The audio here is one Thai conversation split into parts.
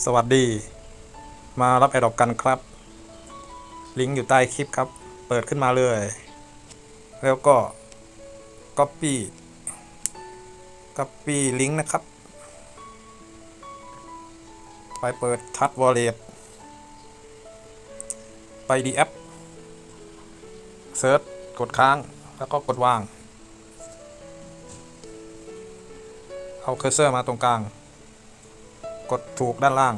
สวัสดี มารับแอดดอปกันครับ ลิงก์อยู่ใต้คลิปครับ เปิดขึ้นมาเลย แล้วก็ Copy Copy ลิงก์นะครับ ไปเปิดทัชวอลเล็ตไปดีแอปเซิร์ชกดค้างแล้วก็กดวาง เอาเคอร์เซอร์มาตรงกลาง กดถูกด้านล่าง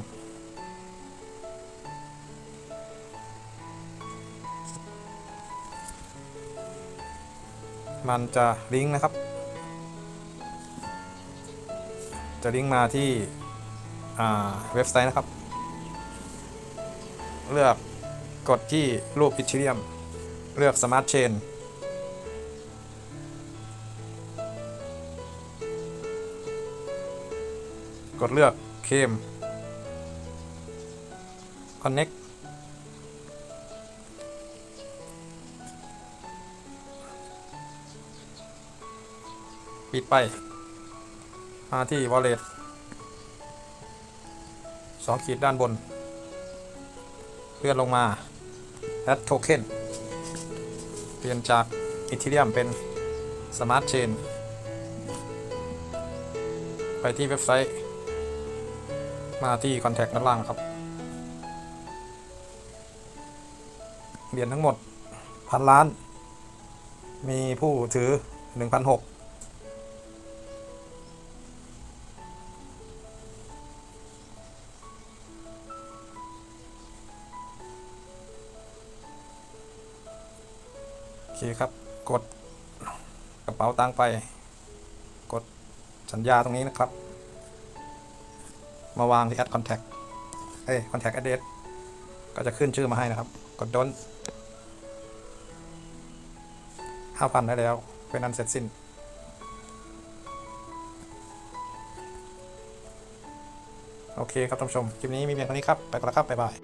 มันจะลิงก์นะครับ จะลิงก์มาที่เว็บไซต์นะครับ เลือกกดที่รูปอิทเรียม เลือก Smart Chain กดเลือก เคม Connect ปิดไป มาที่ Wallet สองขีดด้านบน เลื่อนลงมา Add Token เปลี่ยนจาก Ethereum เป็น Smart Chain ไปที่เว็บไซต์ มาที่ Contact ด้านล่างครับ เหรียญทั้งหมดพันล้าน มีผู้ถือ1,600โอเคครับ กดกระเป๋าตังค์ไป กดสัญญาตรงนี้นะครับ มาวางที่ add contact เอ้ย contact address ก็จะขึ้นชื่อมาให้นะครับ กดดน5,000ได้แล้ว เป็นอันเสร็จสิ้น โอเคครับท่านผู้ชม คลิปนี้มีเพียงเท่านี้ครับ ไปก่อนแล้วครับ บ๊ายบาย